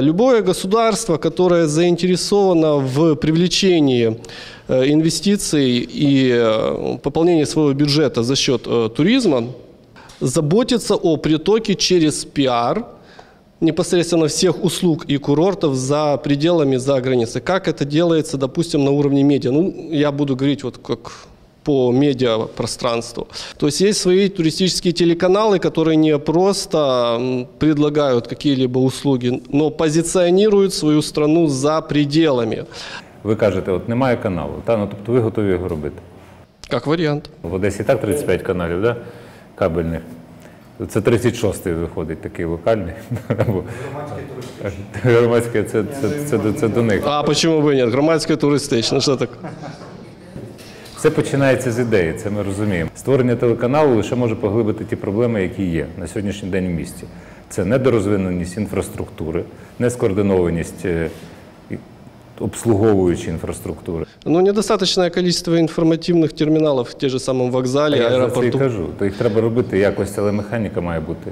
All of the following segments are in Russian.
Любое государство, которое заинтересовано в привлечении э, инвестиций и э, пополнении своего бюджета за счет э, туризма, заботится о притоке через пиар непосредственно всех услуг и курортов за пределами, за границей. Как это делается, допустим, на уровне медиа? Ну, я буду говорить вот как по медиапространству. То есть есть свои туристические телеканалы, которые не просто м, предлагают какие-либо услуги, но позиционируют свою страну за пределами. Ви кажете, от немає каналу, та? Ну, тобто ви готові його робити. Как вариант. В Одесі і так 35 каналів, да? кабельних. Це 36-й виходить, такий локальний. Або- Громадський це, це, це, це, це до них. А почему бы и нет? Громадское туристично, что так? Все починається з ідеї, це ми розуміємо. Створення телеканалу лише може поглибити ті проблеми, які є на сьогоднішній день в місті. Це недорозвиненість інфраструктури, нескоординованість е, і- обслуговуючої інфраструктури. Ну, недостаточное количество информативных терминалов в те же самом вокзале, Я за це і аэропорту. кажу. То їх треба робити якось, але механіка має бути.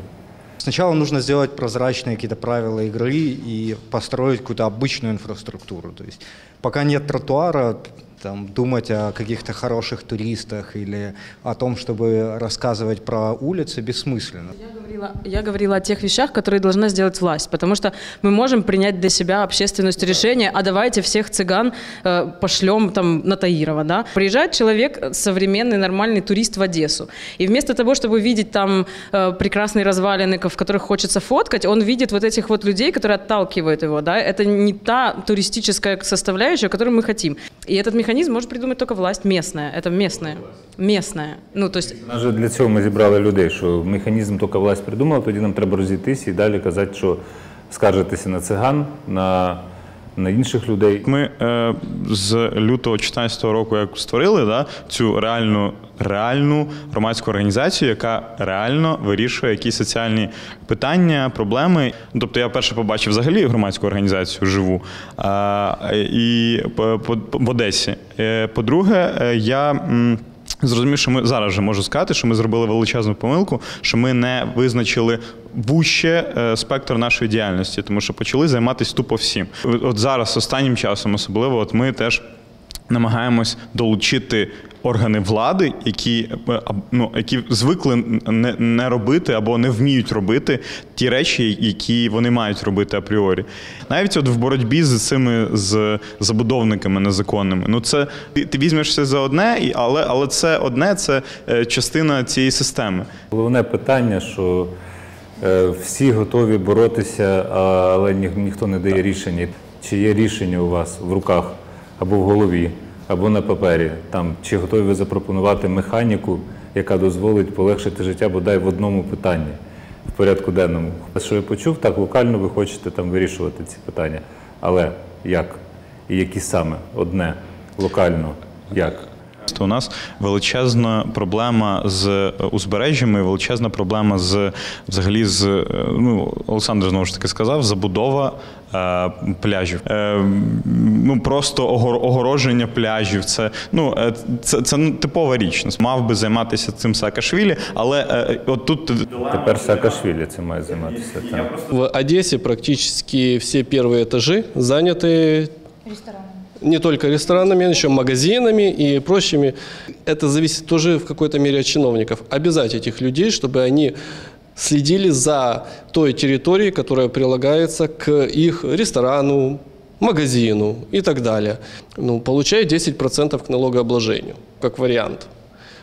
Сначала нужно сделать прозрачные какие-то правила игры и построить какую-то обычную инфраструктуру. То есть пока нет тротуара, там, думать о каких-то хороших туристах или о том, чтобы рассказывать про улицы, бессмысленно Я говорила, я говорила о тех вещах, которые должна сделать власть, потому что мы можем принять для себя общественностью решение, а давайте всех цыган э, пошлем там на Таирова, да? Приезжает человек, э, современный, нормальный турист в Одессу, и вместо того, чтобы видеть там э, прекрасные развалины, в которых хочется фоткать, он видит вот этих вот людей, которые отталкивают его, да? Это не та туристическая составляющая, которую мы хотим. И этот механизм может придумать только власть местная, это местная, местная. Ну, то есть Нас же для цього ми зібрали людей, що механізм тільки Власть придумала, тоді нам треба розійтися і далі казати, що скаржитися на циган, на, на інших людей. Ми е, з лютого 2014 року, як створили да, цю реальну, реальну громадську організацію, яка реально вирішує якісь соціальні питання, проблеми. Тобто я перше побачив взагалі громадську організацію живу а, і по, по, в Одесі. Е, По-друге, е, я. Зрозумів, що ми зараз вже можу сказати, що ми зробили величезну помилку, що ми не визначили вуще е, спектр нашої діяльності, тому що почали займатися тупо всім. От зараз, останнім часом, особливо, от ми теж намагаємось долучити органи влади, які, е, ну, які звикли не, не робити або не вміють робити ті речі, які вони мають робити апріорі. Навіть от в боротьбі з цими з забудовниками незаконними. Ну це ти, ти візьмешся за одне, але, але це одне це е, частина цієї системи. Головне питання, що е, всі готові боротися, але ні, ніхто не дає рішення. Чи є рішення у вас в руках або в голові, або на папері? Там, чи готові ви запропонувати механіку, яка дозволить полегшити життя бодай в одному питанні в порядку денному? Що я почув, так локально ви хочете там вирішувати ці питання. Але як? І які саме? Одне локально. Як? То у нас величезна проблема з е, узбережжями, величезна проблема з взагалі з е, ну Олександр знову ж таки сказав, забудова е, пляжів. Е, ну просто огор- огороження пляжів. Це ну е, це, це ну, типова річ. Мав би займатися цим Саакашвілі, але е, от тут Тепер Саакашвілі цим має займатися. Так. В Одессе практически все первые этажи заняты не только ресторанами, но еще магазинами и прочими. Это зависит тоже в какой-то мере от чиновников. Обязать этих людей, чтобы они следили за той территорией, которая прилагается к их ресторану, магазину и так далее. Ну, получая 10% к налогообложению, как вариант.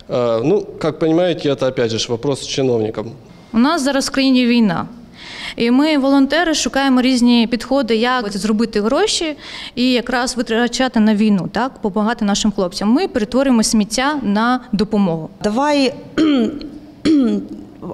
Э, Ну, как понимаете, это опять же ж вопрос к чиновникам. У нас зараз в країні війна. І ми, волонтери, шукаємо різні підходи, як зробити гроші і якраз витрачати на війну, так, допомагати нашим хлопцям. Ми перетворюємо сміття на допомогу. Давай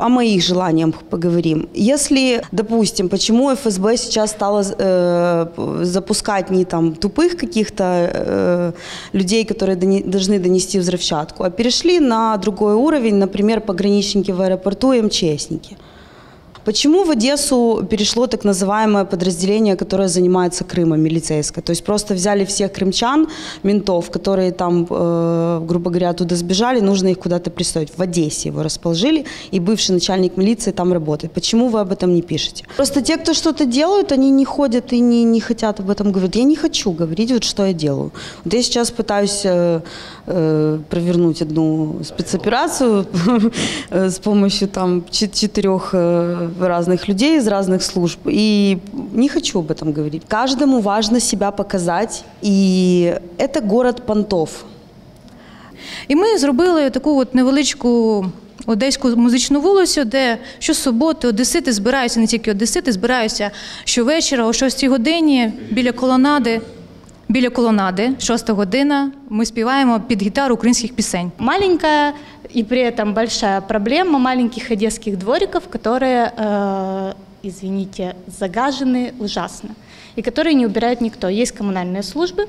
о моих желаниях поговорим. Если, допустим, почему ФСБ сейчас стало э, запускать не там тупых каких-то э, людей, которые дони- должны донести взрывчатку, а перешли на другой уровень, например, пограничники в аэропорту и МЧСники. Почему в Одессу перешло так называемое подразделение, которое занимается Крымом, милицейское? То есть просто взяли всех крымчан, ментов, которые там, э, грубо говоря, туда сбежали, нужно их куда-то пристроить. В Одессе его расположили, и бывший начальник милиции там работает. Почему вы об этом не пишете? Просто те, кто что-то делают, они не ходят и не, не хотят об этом говорить. Я не хочу говорить, вот что я делаю. Вот я сейчас пытаюсь э, э, провернуть одну спецоперацию с помощью там чет- четырех э, разных людей из разных служб. И не хочу об этом говорить. Каждому важно себя показать. И это город понтов. І ми зробили таку от невеличку одеську музичну вулицю, де щосуботи одесити збираються, не тільки одесити, збираються щовечора о 6 годині біля колонади. Біля колонади, 6 година, ми співаємо під гітару українських пісень. Маленькая и при этом большая проблема маленьких одесских двориков, которые, э, извините, загажены ужасно и которые не убирает никто. Есть коммунальные службы, э,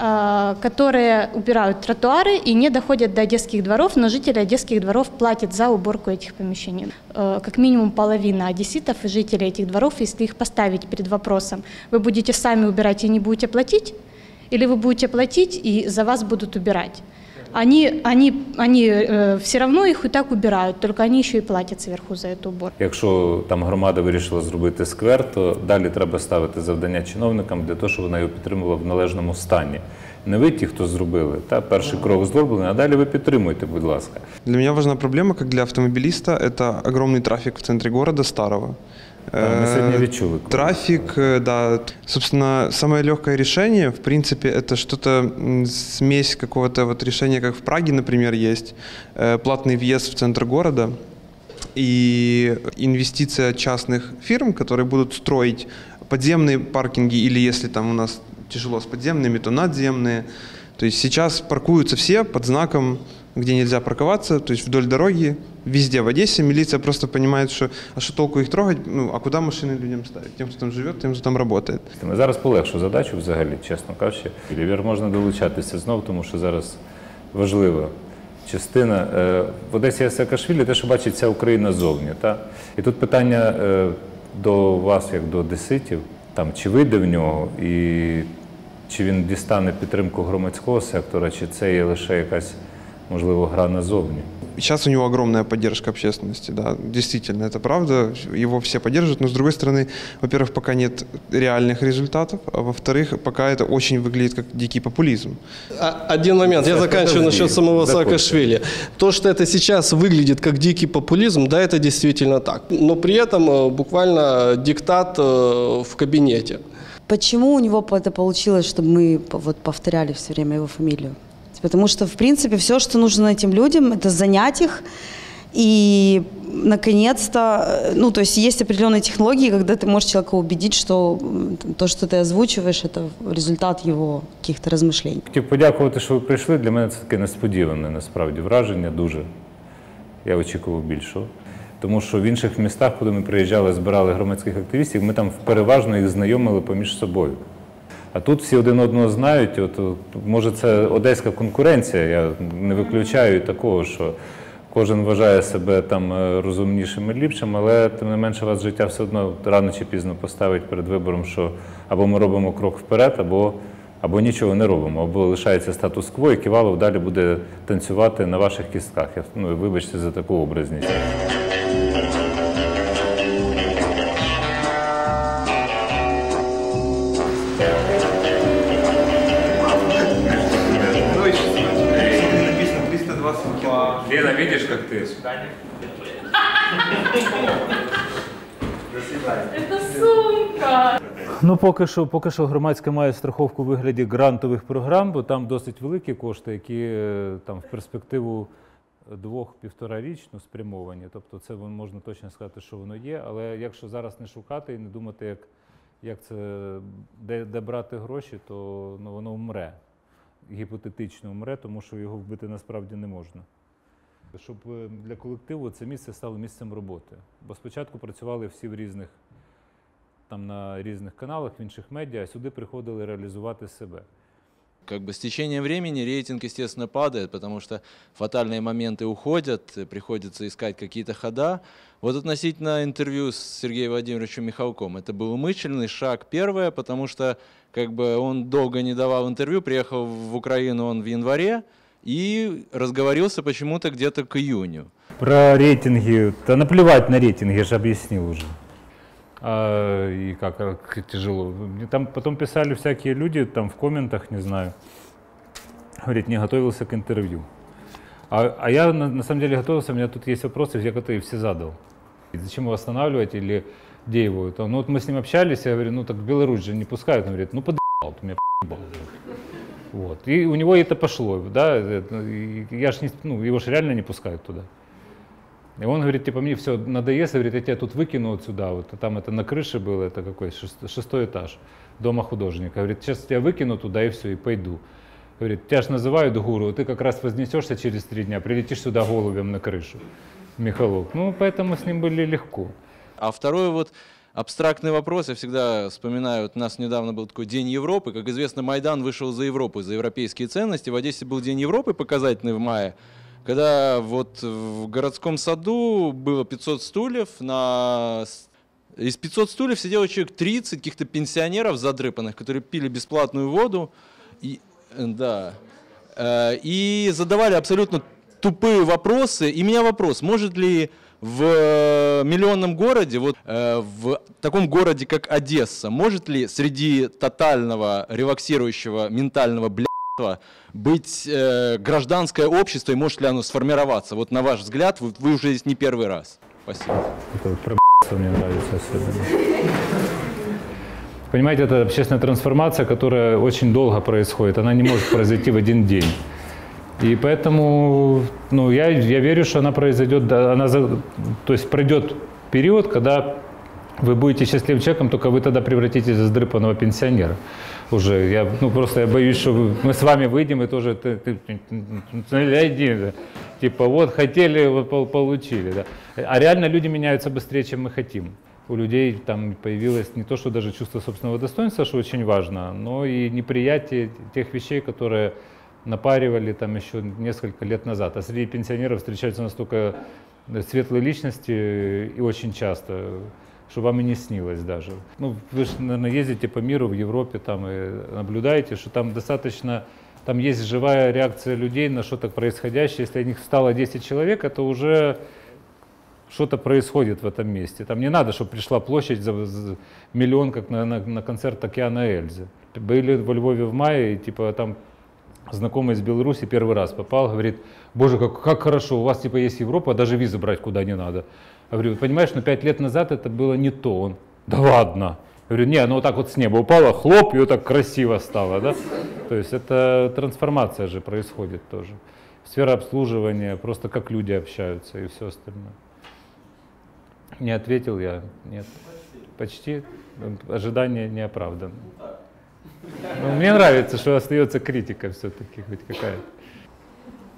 Которые убирают тротуары и не доходят до одесских дворов, но жители одесских дворов платят за уборку этих помещений. Э, Как минимум половина одесситов и жителей этих дворов, если их поставить перед вопросом, вы будете сами убирать и не будете платить, или вы будете платить и за вас будут убирать. Они, они, они э, все равно их и так убирают, только они еще и платят сверху за эту уборку. Якщо там громада вирішила зробити сквер, то далі треба ставити завдання чиновникам для того, щоб вона його підтримувала в належному стані. Не ви ті, хто зробили, та перший крок зроблений, а далі ви підтримуйте, будь ласка. Для меня важна проблема, как для автомобилиста, это огромный трафик в центре города Старого. Ми сьогодні Э. Трафик, э, да. Собственно, самое легкое решение, в принципе, это что-то смесь какого-то вот решения, как в Праге, например, есть. Э, Платный въезд в центр города и инвестиция частных фирм, которые будут строить подземные паркинги или если там у нас тяжело с подземными, то надземные. То есть сейчас паркуются все под знаком, где нельзя парковаться, то есть вдоль дороги, везде в Одессе. Милиция просто понимает, что а что толку их трогать, ну а куда машины людям ставить? Тем, кто там живет, тем, кто там. Ми зараз полегшу задачу взагалі, чесно кажучи. Лівір можна долучатися знову, тому що зараз важлива частина. Е, В Одесі Саакашвілі те, що бачить вся Україна зовні. Та? І тут питання е, до вас, як до одеситів, там, чи вийде в нього, і чи він дістане підтримку громадського сектора, чи це є лише якась, можливо, гра назовні. Сейчас у него огромная поддержка общественности, да, действительно, это правда, его все поддерживают, но с другой стороны, во-первых, пока нет реальных результатов, а во-вторых, пока это очень выглядит как дикий популизм. А- Один момент, я заканчиваю насчет самого. Саакашвили. То, что это сейчас выглядит как дикий популизм, да, это действительно так. Но при этом э, буквально диктат э, в кабинете. Почему у него это получилось, чтобы мы вот повторяли все время его фамилию? Потому что, в принципе, все, что нужно этим людям, это занять их и, наконец-то, э, ну, то есть есть определенные технологии, когда ты можешь человека убедить, что м, то, что ты озвучиваешь, это результат его каких-то размышлений. Хотів подякувати, що ви прийшли. Для мене це таке несподіване насправді враження, дуже. Я очікував більшого. Тому що в інших містах, куди ми приїжджали, збирали громадських активістів, ми там переважно їх знайомили поміж собою. А тут всі один одного знають. От, може, це одеська конкуренція. Я не виключаю такого, що кожен вважає себе там е, розумнішим і ліпшим, але тим не менше вас життя все одно рано чи пізно поставить перед вибором, що або ми робимо крок вперед, або, або нічого не робимо, або лишається статус-кво, і Ківалов далі буде танцювати на ваших кістках. Ну, вибачте за таку образність. Лена, видишь, как ты? Ну, поки що, поки що громадська має страховку у вигляді грантових програм, бо там досить великі кошти, які е, там в перспективу двох-півторарічну спрямовані. Тобто це можна точно сказати, що воно є. Але якщо зараз не шукати і не думати, як, як це, де, де брати гроші, то ну, воно вмре. Гіпотетично вмре, тому що його вбити насправді не можна. Щоб е, для колективу це місце стало місцем роботи. Бо спочатку працювали всі в різних там на різних каналах, в інших медіа, а сюди приходили реалізувати себе. Как бы с течением времени рейтинг, естественно, падает, потому что фатальные моменты уходят, э, приходится искать какие-то хода. Вот относительно интервью с Сергеем Владимировичем Михалком, это был умышленный шаг первое, потому что как бы он долго не давал интервью, приехал в Украину он в январе и разговорился почему-то где-то к июню. Про рейтинги, да наплевать на рейтинги, я же объяснил уже. А, и как, как тяжело. Мне Там потом писали всякие люди, там в комментах, не знаю, говорит, не готовился к интервью. А, а я на, на самом деле готовился, у меня тут есть вопросы, я которые все задал. И Зачем его останавливать или где его это? Ну вот мы с ним общались, я говорю, ну так в Беларусь же не пускают. Он говорит, ну подъебал, ты меня подъебал. Вот. И у него это пошло, да, и я ж не, ну, его же реально не пускают туда. И он говорит, типа, мне все надоест, говорит, я тебя тут выкину вот сюда, вот, а там это на крыше было, это какой, шест- шестой этаж дома художника. Говорит, сейчас тебя выкину туда и все, и пойду. Говорит, тебя же называют гуру, ты как раз вознесешься через три дня, прилетишь сюда голубем на крышу. Михалок. Ну, поэтому с ним были легко. А второй вот абстрактный вопрос, я всегда вспоминаю, у нас недавно был такой День Европы, как известно, Майдан вышел за Европу, за европейские ценности, в Одессе был День Европы показательный в мае, когда вот в городском саду было 500 стульев, на... из 500 стульев сидело человек 30 каких-то пенсионеров задрыпанных, которые пили бесплатную воду, и, да, Э, и задавали абсолютно тупые вопросы. И меня вопрос, может ли в э, миллионном городе, вот э, в таком городе, как Одесса, может ли среди тотального релаксирующего ментального блядства быть э, гражданское общество и может ли оно сформироваться? Вот на ваш взгляд, вы, уже здесь не первый раз. Спасибо. Это мне нравится особенно. Понимаете, это общественная трансформация, которая очень долго происходит. Она не может произойти в один день. И поэтому ну, я, я верю, что она произойдет, она, то есть пройдет период, когда вы будете счастливым человеком, только вы тогда превратитесь в задрыпанного пенсионера. Уже я, ну просто я боюсь, что мы с вами выйдем и тоже ты, ты, ты- да. типа вот хотели, вот пол- получили, да. А реально люди меняются быстрее, чем мы хотим. У людей там появилось не то, что даже чувство собственного достоинства, что очень важно, но и неприятие тех вещей, которые напаривали там еще несколько лет назад. А среди пенсионеров встречаются настолько светлые личности и очень часто, что вам и не снилось даже. Ну, вы же, наверное, ездите по миру, в Европе там и наблюдаете, что там достаточно, там есть живая реакция людей на что-то происходящее. Если о них встало 10 человек, это уже что-то происходит в этом месте. Там не надо, чтобы пришла площадь за миллион, как на, на, на концерт Океана Эльзы. Были во Львове в мае, и типа там знакомый из Беларуси первый раз попал, говорит, боже, как, как хорошо, у вас типа есть Европа, даже визу брать куда не надо. Я говорю, понимаешь, но пять лет назад это было не то. Он, да ладно. Я говорю, не, оно вот так вот с неба упало, хлоп, и вот так красиво стало, да? То есть это трансформация же происходит тоже. Сфера обслуживания, просто как люди общаются и все остальное. Не ответил я, нет. Почти. Ожидания не оправданы. Но мне нравится, что остается критика все-таки хоть какая-то.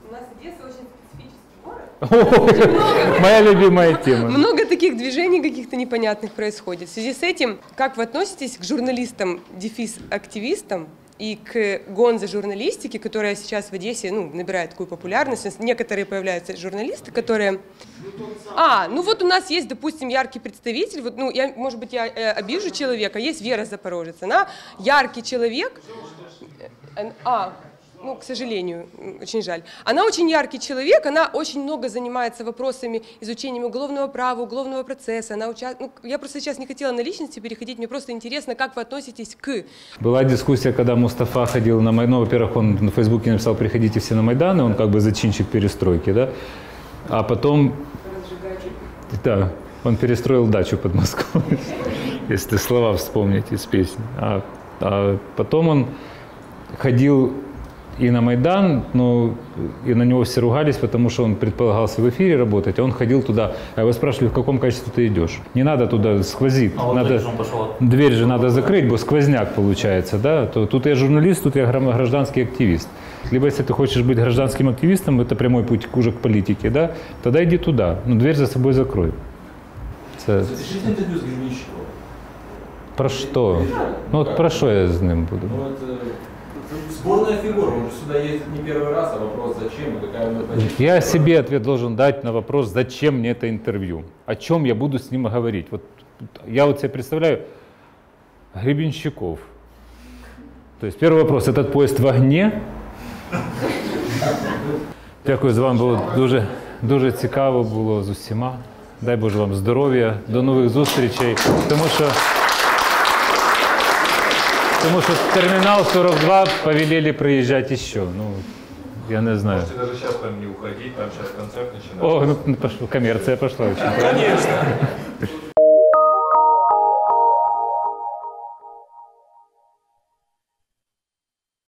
У нас Одесса очень специфический город. Моя любимая тема. Много таких движений каких-то непонятных происходит. В связи с этим, как вы относитесь к журналистам, дефис активистам и к гонзе журналистики, которая сейчас в Одессе ну, набирает такую популярность. Некоторые появляются журналисты, которые... А, ну вот у нас есть, допустим, яркий представитель, вот, ну, я, может быть, я э, обижу человека, есть Вера Запорожец, она яркий человек, Э, А, ну, к сожалению, очень жаль. Она очень яркий человек, она очень много занимается вопросами изучением уголовного права, уголовного процесса. Она уча... ну, я просто сейчас не хотела на личности переходить, мне просто интересно, как вы относитесь к... Была дискуссия, когда Мустафа ходил на Майдан. Ну, во-первых, он на Фейсбуке написал, приходите все на Майдан, и он как бы зачинщик перестройки, да. А потом... Да, он перестроил дачу под Москвой, если слова вспомнить из песни. А, а потом он ходил и на Майдан, но и на него все ругались, потому что он предполагался в эфире работать, а он ходил туда. А его спрашивали, в каком качестве ты идешь. Не надо туда, сквозит. надо, Дверь же надо закрыть, бо сквозняк получается, да? То, тут я журналист, тут я гра- гражданский активист. Либо если ты хочешь быть гражданским активистом, это прямой путь к- уже к политике, да? Тогда иди туда, но дверь за собой закрой. Це... Запишіть інтерв'ю з Гребінщиком. Про що? Ну от про що я з ним буду? Ну, от, е, Сборная фигура, он же сюда ездит не первый раз, а вопрос зачем и какая у него позиция. Я себе ответ должен дать на вопрос, зачем мне это интервью, о чем я буду с ним говорить. Вот я вот себе представляю Гребенщиков. То есть первый вопрос, этот поезд в огне? Дякую з вами, було дуже, дуже цікаво було з усіма. Дай Боже вам здоров'я, до нових зустрічей. Тому що, тому що термінал 42 повелели приїжджати ще. Ну, я не знаю. Можете даже сейчас там не уходить, там сейчас концерт начинается. О, ну, пошло, коммерция пошла очень. Конечно.